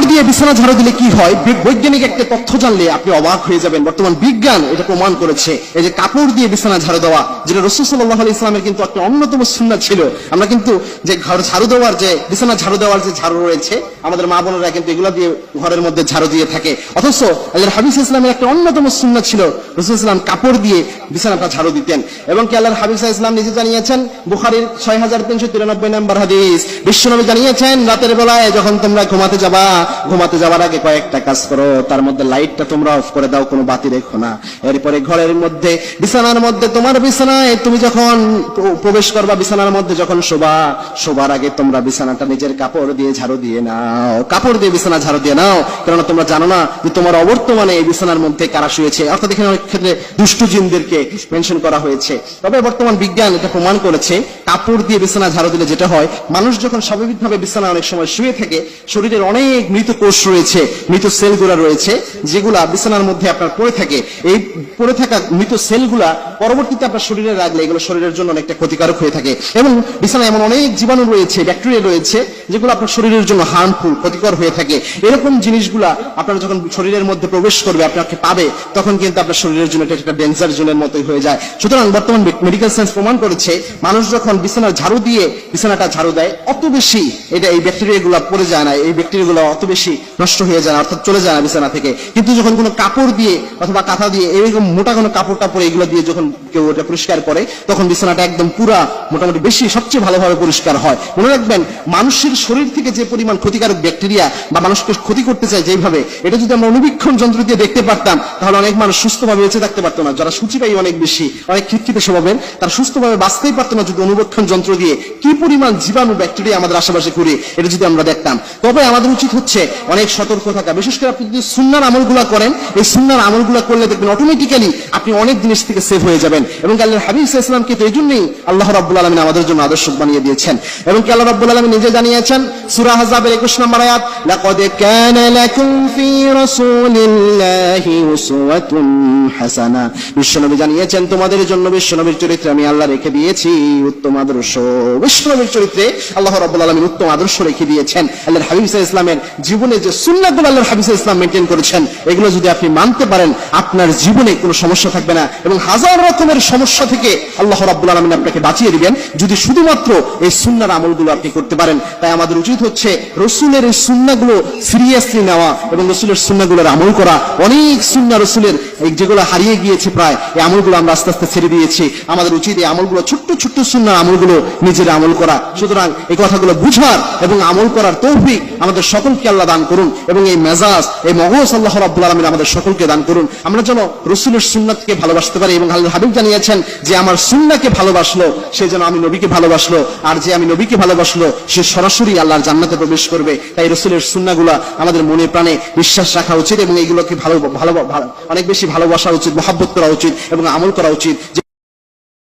কাপড় দিয়ে বিছানা ঝাড়ু দিলে কি হয়? বৈজ্ঞানিক একটা তথ্য জানলে আপনি অবাক হয়ে যাবেন। বর্তমান বিজ্ঞান এটা প্রমাণ করেছে। এই যে কাপড় দিয়ে বিছানা ঝাড়ু দেওয়া, যেটা রসুল সাল্লাহ আলি ইসলামের কিন্তু একটা অন্যতম সুন্না ছিল। আমরা কিন্তু যে ঘর ঝাড়ু দেওয়ার যে বিছানা ঝাড়ু দেওয়ার যে ঝাড়ু রয়েছে, আমাদের মা বোনেরা কিন্তু এগুলো দিয়ে ঘরের মধ্যে ঝাড়ু দিয়ে থাকে। অথচ আল্লাহর হাবিজ ইসলামের একটা অন্যতম সুন্না ছিল রসুল ইসলাম কাপড় দিয়ে বিছানাটা ঝাড়ু দিতেন। এবং কি আল্লাহর হাবিজ ইসলাম নিজে জানিয়েছেন, বুখারির ছয় হাজার তিনশো তিরানব্বই নম্বর হাদিস, বিশ্বনবী জানিয়েছেন, রাতের বেলায় যখন তোমরা ঘুমাতে যাবা ঘুমাতে যাওয়ার আগে কয়েকটা কাজ করো, তার মধ্যে লাইটটা তোমরা অফ করে দাও, কোনো বাতি রেখো না। এরপরে ঘরের মধ্যে, বিছানার মধ্যে তোমার বিছানায়, তুমি যখন প্রবেশ করবা, বিছানার মধ্যে যখন শোবা, শোবার আগে তোমরা বিছানাটা নিজের কাপড় দিয়ে ঝাড়ু দিয়ে নাও। কাপড় দিয়ে বিছানা ঝাড়ু দিয়ে নাও, কেননা তোমরা জানো না যে তোমার অবর্তমানে এই বিছানার মধ্যে কারা শুয়েছে। অর্থাৎ এখানে অনেক ক্ষেত্রে দুষ্টু জিনদেরকে মেনশন করা হয়েছে। তবে বর্তমান বিজ্ঞান এটা প্রমাণ করেছে, কাপড় দিয়ে বিছানা ঝাড়ু দিলে যেটা হয়, মানুষ যখন স্বাভাবিকভাবে বিছানা অনেক সময় শুয়ে থাকে, শরীরের অনেক মৃত কোষ রয়েছে, মৃত সেলগুলা রয়েছে, যেগুলা বিছানার মধ্যে আপনার পড়ে থাকে। এই পড়ে থাকা মৃত সেলগুলা পরবর্তীতে আপনার শরীরে রাখলে এগুলো শরীরের জন্য অনেকটা ক্ষতিকারক হয়ে থাকে। এবং বিছানায় এমন অনেক জীবাণু রয়েছে, ব্যাকটেরিয়া রয়েছে, যেগুলো আপনার শরীরের জন্য হার্মফুল ক্ষতিকর হয়ে থাকে। এরকম জিনিসগুলা আপনার যখন শরীরের মধ্যে প্রবেশ করবে, আপনাকে পাবে, তখন কিন্তু আপনার শরীরের জন্য এটা একটা ডেঞ্জার জোনের মতোই হয়ে যায়। সুতরাং বর্তমান মেডিকেল সায়েন্স প্রমাণ করেছে, মানুষ যখন বিছানার ঝাড়ু দিয়ে, বিছানাটা ঝাড়ু দেয়, অত বেশি এটা এই ব্যাকটেরিয়াগুলো পড়ে যায় না, এই ব্যাকটেরিয়াগুলো অত বেশি নষ্ট হয়ে যায়, অর্থাৎ চলে যায় না বিছানা থেকে। কিন্তু যখন কোনো কাপড় দিয়ে অথবা কাঁথা দিয়ে এরকম মোটা কোনো কাপড় টাপড় এগুলো দিয়ে যখন কেউ ওটা পরিষ্কার করে, তখন বিছানাটা একদম পুরা মোটামুটি বেশি সবচেয়ে ভালোভাবে পরিষ্কার হয়। মনে রাখবেন, মানুষের শরীর থেকে যে পরিমাণ ক্ষতিকারক ব্যাকটেরিয়া বা মানুষকে ক্ষতি করতে চায় যেভাবে এটা যদি আমরা অনুবীক্ষণ যন্ত্র দিয়ে দেখতে পারতাম, তাহলে অনেক মানুষ সুস্থভাবে বেঁচে থাকতে পারতো না। যারা সূচি পাই অনেক বেশি, অনেক খিটখিট স্বভাবের, তারা সুস্থভাবে বাঁচতেই পারতো না যদি অনুবীক্ষণ যন্ত্র দিয়ে কি পরিমাণ জীবাণু, ব্যাকটেরিয়া আমাদের আশেপাশে ঘুরে, এটা যদি আমরা দেখতাম। তবে আমাদের উচিত হচ্ছে অনেক সতর্ক থাকা। বিশেষ করে আপনি যদি সুন্নার আমলগুলা করেন, এই সুন্নার আমলগুলা করলে দেখবেন অটোমেটিক্যালি আপনি অনেক জিনিস থেকে সেভ হয়ে যাবেন। এবং আল্লাহ হাবিব ইসলামকে তো এই জন্যই আল্লাহ রাব্বুল আলমিন আমাদের জন্য আদর্শ বানিয়ে দিয়েছেন। এবং কি আল্লাহ রাব্বুল আলমিন নিজে জানিয়েছেন, সূরা হাজাবের 21 নম্বর আয়াত, লাকাদ কানা ফি উসওয়াতুন হাসানা। বিশ্বনবী জানিয়েছেন, তোমাদের জন্য বিশ্বনবীর চরিত্রে আমি আল্লাহ রেখে দিয়েছি, উত্তম আদর্শ। বিশ্বনবীর চরিত্রে আল্লাহ রাব্বুল আলামিন উত্তম আদর্শ রেখে দিয়েছেন। আল্লাহর হাবিব ইসলামের জীবনে যে সুন্নাহগুলো আল্লাহর আলাইহি ইসলাম মেনটেন করেছেন, এগুলো যদি আপনি মানতে পারেন, আপনার জীবনে কোনো সমস্যা থাকবে না এবং হাজার রকমের সমস্যা থেকে আল্লাহ রাব্বুল আলামিন আপনাকে বাঁচিয়ে দিবেন। যদি শুধুমাত্র এই সুন্নাহর আমলগুলো আপনি করতে পারেন, তাই আমাদের উচিত হচ্ছে রসুলের এই সুন্নাহগুলো সিরিয়াসলি নেওয়া এবং রসুলের সুন্নাহগুলোর আমল করা। অনেক সুন্নাহ রসুলের যেগুলো হারিয়ে গিয়েছে প্রায়, এই আমলগুলো আমরা আস্তে আস্তে ছেড়ে দিয়েছি। আমাদের উচিত এই আমলগুলো, ছোট্ট ছোট্ট সুন্নাহ আমলগুলো নিজের আমল করা। সুতরাং এই কথাগুলো বুঝার এবং আমল করার তৌফিক আমাদের সকলকে আল্লাহ দান করুন এবং এই মেজাজ, এই মগজ আল্লাহ রাব্বুল আলামিন আমাদের সকলকে দান করুন। আমরা যেন রসুলের সুন্নাতকে ভালোবাসতে পারি এবং আল্লাহ হাবিব জানিয়েছেন যে, আমার সুন্নাকে ভালোবাসলো, সে যেন আমি নবীকে ভালোবাসলো, আর যে আমি নবীকে ভালোবাসলো, সে সরাসরি আল্লাহর জান্নাতে প্রবেশ করবে। তাই রসুলের সুন্নাগুলা আমাদের মনে প্রাণে বিশ্বাস রাখা উচিত এবং এইগুলোকে ভালো ভালো, অনেক বেশি ভালোবাসা উচিত, মহাব্বত করা উচিত এবং আমল করা উচিত।